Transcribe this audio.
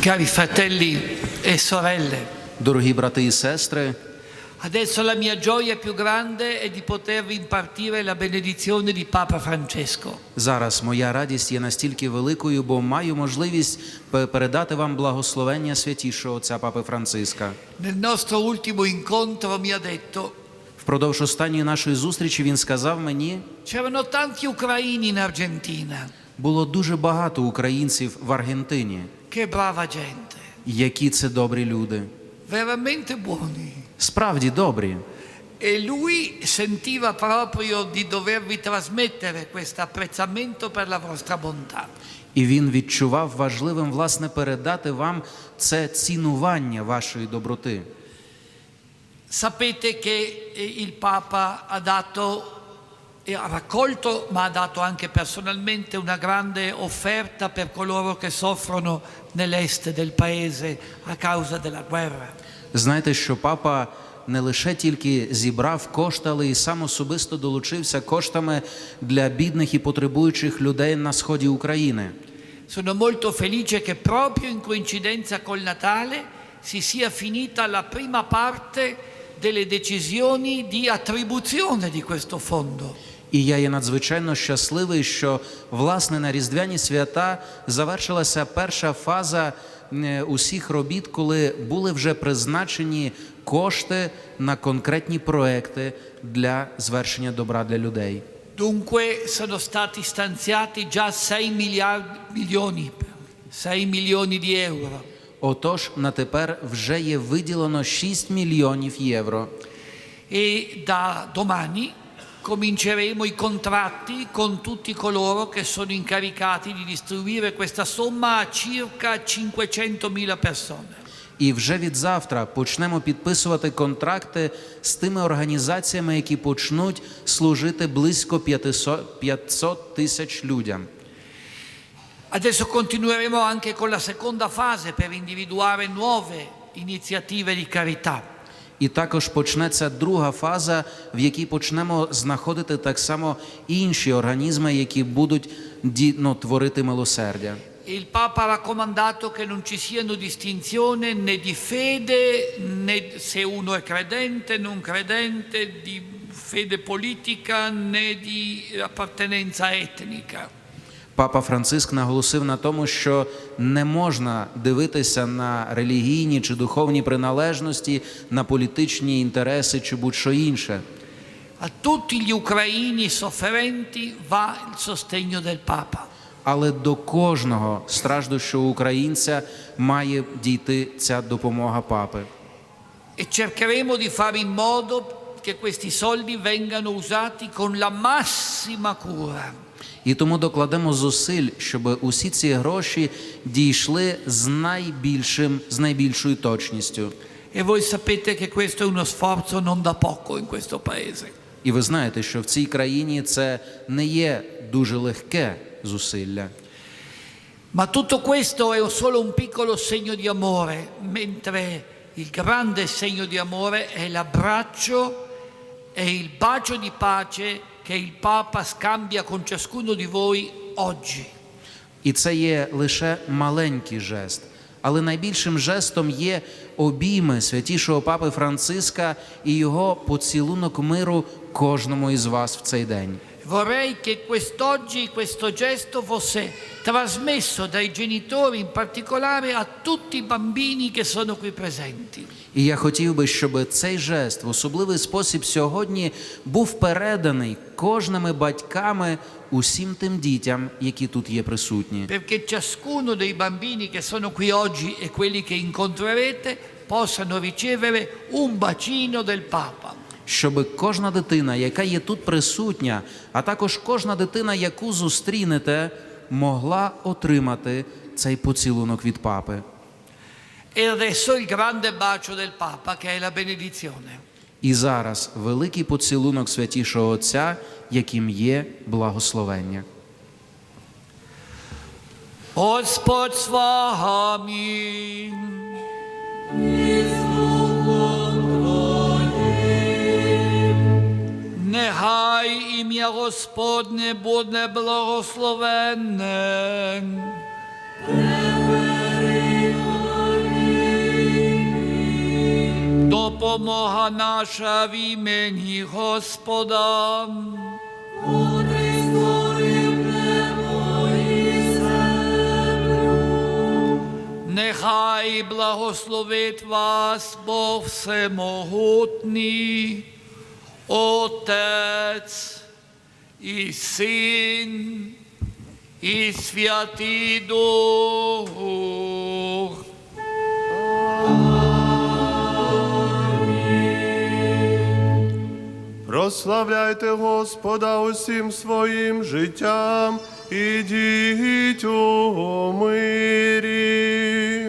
Cari fratelli e sorelle, Дорогі брати і сестри, adesso la mia gioia più grande è di potervi impartire la benedizione di Papa Francesco. зараз моя радість є настільки великою, бо маю можливість передати вам благословення святішого отця Папи Франциска. Nel nostro ultimo incontro mi ha detto, Впродовж останньої нашої зустрічі він сказав мені, c'erano tanti ucraini in Argentina, було дуже багато українців в Аргентині, che brava gente, які це добрі люди. veramente buoni. Справді добрі. E lui sentiva proprio di dovervi trasmettere questo apprezzamento per la vostra bontà. І він відчував важливим власне передати вам це цінування вашої доброти. Sapete che eh, il Papa ha dato e ha raccolto, ma ha dato anche personalmente una grande offerta per coloro che soffrono nell'est del paese a causa della guerra. Знаєте, що папа не лише тільки зібрав кошти, але й сам особисто долучився коштами для бідних і потребуючих людей на сході України. Sono molto felice che proprio in coincidenza col Natale si sia finita la prima parte delle decisioni di attribuzione di questo fondo. І я є надзвичайно щасливий, що власне на різдвяні свята завершилася перша фаза е, усіх робіт, коли були вже призначені кошти на конкретні проекти для звершення добра для людей. Dunque sono stati stanziati già 6 miliardi, milioni, 6 milioni di euro. Отож, на тепер вже є виділено 6 мільйонів євро. E da domani cominceremo i contratti con tutti coloro che sono incaricati di distribuire questa somma a circa 500.000 persone. І вже від завтра почнемо підписувати контракти з тими організаціями, які почнуть служити близько 500 500 тисяч людям. Adesso continueremo anche con la seconda fase per individuare nuove iniziative di carità. І також почнеться друга фаза, в якій почнемо знаходити так само інші організми, які будуть ну, творити милосердя. Il Papa ha raccomandato che non ci siano distinzioni né di fede, né se uno è credente, non credente, di fede politica né di appartenenza etnica. Папа Франциск наголосив на тому, що не можна дивитися на релігійні чи духовні приналежності, на політичні інтереси чи будь-що інше. A tutti gli ucraini sofferenti va il sostegno del Papa. Але до кожного страждущого українця має дійти ця допомога папи. E cercheremo di fare in modo che questi soldi vengano usati con la massima cura. І тому докладемо зусиль, щоб усі ці гроші дійшли з найбільшим, з найбільшою точністю. E voi sapete che questo è uno sforzo non da poco in questo paese. І ви знаєте, що в цій країні це не є дуже легке зусилля. Ma tutto questo è solo un piccolo segno di amore, mentre il grande segno di amore è l'abbraccio e il bacio di pace che il Papa scambia con ciascuno di voi oggi. І це є лише маленький жест. Але найбільшим жестом є обійми святішого папи Франциска і його поцілунок миру кожному із вас в цей день. Vorrei che quest'oggi questo gesto fosse trasmesso dai genitori in particolare a tutti i bambini che sono qui presenti. І я хотів би, щоб цей жест в особливий спосіб сьогодні був переданий кожними батьками усім тим дітям, які тут є присутні. perché ciascuno dei bambini che sono qui oggi e quelli che incontrerete possano ricevere un bacino del Papa. Щоб кожна дитина, яка є тут присутня, а також кожна дитина, яку зустрінете, могла отримати цей поцілунок від папи. E adesso il grande bacio del Papa che è la benedizione. І зараз великий поцілунок святішого Отця, яким є благословення. Господь з вами. Нехай ім'я Господне буде благословенне. Допомога наша в імені Господа. Мудрий створив небо і землю. Нехай благословить вас Бог Всемогутній, Отець і Син, і Святий Дух. Прославляйте Господа усім своїм життям, ідіть у мирі.